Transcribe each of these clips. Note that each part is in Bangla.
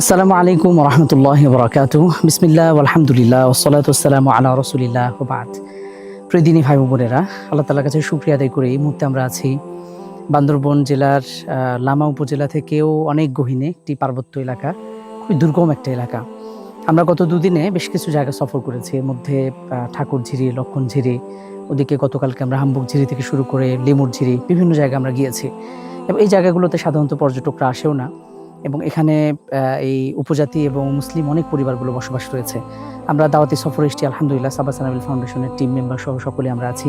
আসসালামু আলাইকুম রহমতুল্লাহ বরাকাত বিসমিল্লাহ আলহামদুলিল্লাহ ওসলাত আসসালাম আল্লাহ রসুলিল্লাহ বাদ। প্রতিদিনই ভাই বোনেরা, আল্লাহ তালার কাছে সুক্রিয়া আদায় করে এই মুহূর্তে আমরা আছি বান্দরবন জেলার লামা উপজেলা থেকেও অনেক গহীনে একটি পার্বত্য এলাকা, খুবই দুর্গম একটা এলাকা। আমরা গত দুদিনে বেশ কিছু জায়গা সফর করেছি, এর মধ্যে ঠাকুর ঝিরি, লক্ষণ ঝিরি, ওদিকে গতকালকে আমরা হাম্বুক ঝিরি থেকে শুরু করে লেমুর ঝিরি বিভিন্ন জায়গায় আমরা গিয়েছি। এবং এই জায়গাগুলোতে সাধারণত পর্যটকরা আসেও না। এবং এখানে এই উপজাতি এবং মুসলিম অনেক পরিবারগুলো বসবাস রয়েছে। আমরা দাওয়াতি সফর এসেছি, আলহামদুলিল্লাহ, সাবা সানাবিল ফাউন্ডেশনের টিম মেম্বার সহ সকলে আমরা আছি।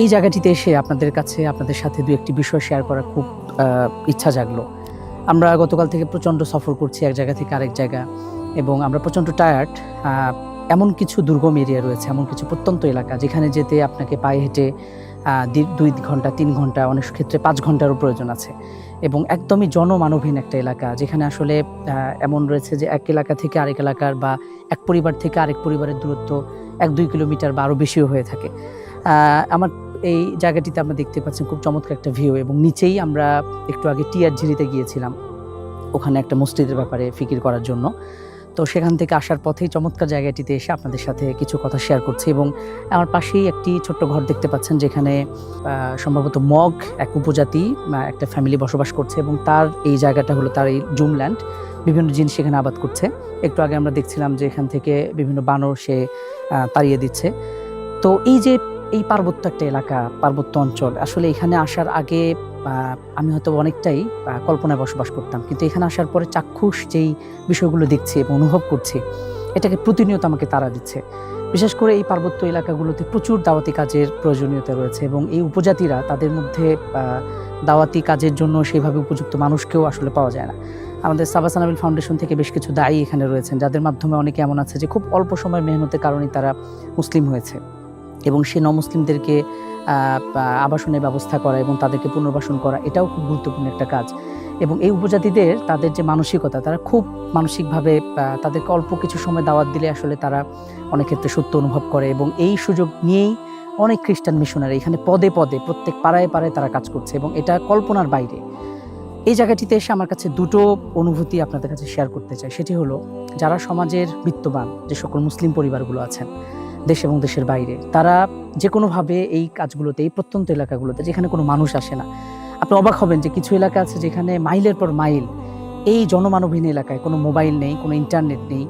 এই জায়গাটিতে এসে আপনাদের কাছে, আপনাদের সাথে দু একটি বিষয় শেয়ার করার খুব ইচ্ছা জাগলো। আমরা গতকাল থেকে প্রচণ্ড সফর করছি এক জায়গা থেকে আরেক জায়গা এবং আমরা প্রচণ্ড টায়ার্ড এমন কিছু দুর্গম এরিয়া রয়েছে, এমন কিছু প্রত্যন্ত এলাকা যেখানে যেতে আপনাকে পায়ে হেঁটে দুই ঘণ্টা, তিন ঘণ্টা, অনেক ক্ষেত্রে পাঁচ ঘন্টারও প্রয়োজন আছে। এবং একদমই জনমানবহীন একটা এলাকা, যেখানে আসলে এমন রয়েছে যে এক এলাকা থেকে আরেক এলাকার বা এক পরিবার থেকে আরেক পরিবারের দূরত্ব এক দুই কিলোমিটার বা আরও বেশিও হয়ে থাকে। আমার এই জায়গাটিতে আমরা দেখতে পাচ্ছেন খুব চমৎকার একটা ভিউ এবং নিচেই আমরা একটু আগে টিয়ার ঝিরিতে গিয়েছিলাম। ওখানে একটা মসজিদের ব্যাপারে ফিকির করার জন্য। তো সেখান থেকে আসার পথেই চমৎকার জায়গাটিতে এসে আপনাদের সাথে কিছু কথা শেয়ার করছি এবং আমার পাশেই একটি ছোট্ট ঘর দেখতে পাচ্ছেন যেখানে সম্ভবত মগ এক উপজাতি একটা ফ্যামিলি বসবাস করছে এবং তার এই জায়গাটা হলো তার এই জুমল্যান্ড। বিভিন্ন জিনিস সেখানে আবাদ করছে। একটু আগে আমরা দেখছিলাম যে এখান থেকে বিভিন্ন বানর সে তাড়িয়ে দিচ্ছে। তো এই যে এই পার্বত্য একটা এলাকা, পার্বত্য অঞ্চল, আসলে এখানে আসার আগে আমি হয়তো অনেকটাই কল্পনায় বসবাস করতাম। কিন্তু এখানে আসার পরে চাক্ষুষ যেই বিষয়গুলো দেখছি এবং অনুভব করছি, এটাকে প্রতিনিয়ত আমাকে তাড়া দিচ্ছে। বিশেষ করে এই পার্বত্য এলাকাগুলোতে প্রচুর দাওয়াতি কাজের প্রয়োজনীয়তা রয়েছে এবং এই উপজাতিরা তাদের মধ্যে দাওয়াতি কাজের জন্য সেইভাবে উপযুক্ত মানুষকেও আসলে পাওয়া যায় না। আমাদের সাবাসানাবিল ফাউন্ডেশন থেকে বেশ কিছু দায়ী এখানে রয়েছেন, যাদের মাধ্যমে অনেকে এমন আছে যে খুব অল্প সময় মেহনতের কারণে তারা মুসলিম হয়েছে। এবং সে নমুসলিমদেরকে আবাসনের ব্যবস্থা করা এবং তাদেরকে পুনর্বাসন করা, এটাও খুব গুরুত্বপূর্ণ একটা কাজ। এবং এই উপজাতিদের, তাদের যে মানসিকতা, তারা খুব মানসিকভাবে তাদেরকে অল্প কিছু সময় দাওয়াত দিলে আসলে তারা অনেক ক্ষেত্রে সত্য অনুভব করে এবং এই সুযোগ নিয়েই অনেক খ্রিস্টান মিশনারি এখানে পদে পদে, প্রত্যেক পাড়ায় পাড়ায় তারা কাজ করছে এবং এটা কল্পনার বাইরে। এই জায়গাটিতে এসে আমার কাছে দুটো অনুভূতি আপনাদের কাছে শেয়ার করতে চাই। সেটি হলো, যারা সমাজের বিত্তবান, যে সকল মুসলিম পরিবারগুলো আছেন দেশ এবং দেশের বাইরে। তারা যে কোনোভাবে এই কাজগুলোতে, এই প্রত্যন্ত এলাকাগুলোতে, যেখানে কোনো মানুষ আসে না, আপনি অবাক হবেন যে কিছু এলাকা আছে যেখানে মাইলের পর মাইল এই জনমানবহীন এলাকায় কোনো মোবাইল নেই, কোনো ইন্টারনেট নেই,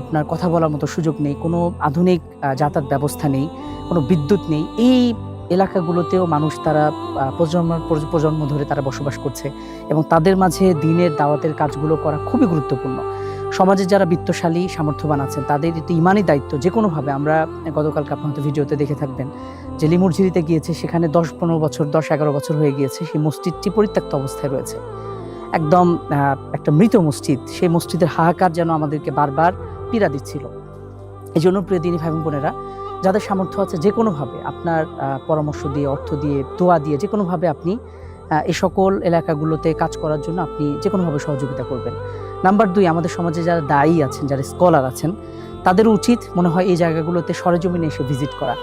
আপনার কথা বলার মতো সুযোগ নেই, কোনো আধুনিক যাতায়াত ব্যবস্থা নেই, কোনো বিদ্যুৎ নেই। এই এলাকাগুলোতেও মানুষ তারা প্রজন্ম প্রজন্ম ধরে তারা বসবাস করছে এবং তাদের মাঝে দিনের দাওয়াতের কাজগুলো করা খুবই গুরুত্বপূর্ণ। সমাজে যারা বিত্তশালী, সামর্থ্যবান আছেন, তাদের এটি ইমানই দায়িত্ব। যে কোনোভাবে আমরা গতকালকে আপনার হয়তো ভিডিওতে দেখে থাকবেন যে লিমুরঝিরিতে গিয়েছে, সেখানে দশ, পনেরো বছর, দশ, এগারো বছর হয়ে গিয়েছে, সেই মসজিদটি পরিত্যক্ত অবস্থায় রয়েছে। একদম একটা মৃত মসজিদ, সেই মসজিদের হাহাকার যেন আমাদেরকে বারবার পীড়া দিচ্ছিল। এই জন্য প্রিয় দিনী ভাই বোনেরা, যাদের সামর্থ্য আছে, যে কোনোভাবে আপনার পরামর্শ দিয়ে, অর্থ দিয়ে, দোয়া দিয়ে, যে কোনোভাবে আপনি এই সকল এলাকাগুলোতে কাজ করার জন্য আপনি যে কোনোভাবে সহযোগিতা করবেন। নাম্বার দুই, আমাদের সমাজে যারা দায়ী আছেন, যারা স্কলার আছেন, তাদের উচিত মনে হয় এই জায়গাগুলোতে সরেজমিনে এসে ভিজিট করা।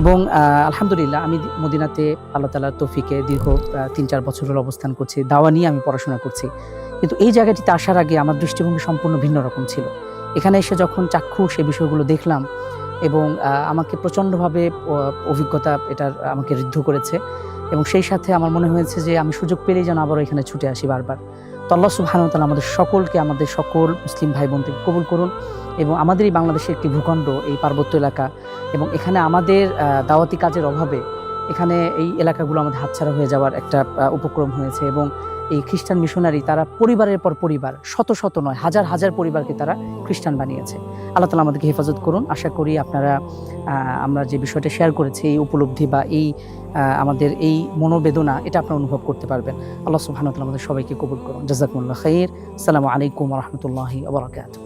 এবং আলহামদুলিল্লাহ আমি মদিনাতে আল্লাহ তালার তৌফিকে দীর্ঘ তিন চার বছর হলো অবস্থান করছি, দাওয়া নিয়ে আমি পড়াশোনা করছি। কিন্তু এই জায়গাটিতে আসার আগে আমার দৃষ্টিভঙ্গি সম্পূর্ণ ভিন্ন রকম ছিল। এখানে এসে যখন চাক্ষু এই বিষয়গুলো দেখলাম এবং আমাকে প্রচণ্ডভাবে অভিজ্ঞতা এটার আমাকে ঋদ্ধ করেছে এবং সেই সাথে আমার মনে হয়েছে যে আমি সুযোগ পেলেই যেন আবারও এখানে ছুটে আসি বারবার। তো আল্লাহ আমাদের সকলকে, আমাদের সকল মুসলিম ভাই বোনকে কবুল করুন এবং আমাদের এই বাংলাদেশের একটি ভূখণ্ড, এই পার্বত্য এলাকা এবং এখানে আমাদের দাওয়াতি কাজের অভাবে এখানে এই এলাকাগুলো আমাদের হাতছাড়া হয়ে যাওয়ার একটা উপক্রম হয়েছে এবং এই খ্রিস্টান মিশনারি তারা পরিবারের পর পরিবার, শত শত নয়, হাজার হাজার পরিবারকে তারা খ্রিস্টান বানিয়েছে। আল্লাহ তালা আমাদেরকে হেফাজত করুন। আশা করি আপনারা আমরা যে বিষয়টা শেয়ার করেছি, এই উপলব্ধি বা এই আমাদের এই মনোবেদনা, এটা আপনারা অনুভব করতে পারবেন। আল্লাহ তাআলা আমাদের সবাইকে কবুল করুন। জাযাকুমুল্লাহ খাইর। আসসালামু আলাইকুম রাহমাতুল্লাহি ওয়া বারাকাতুহু।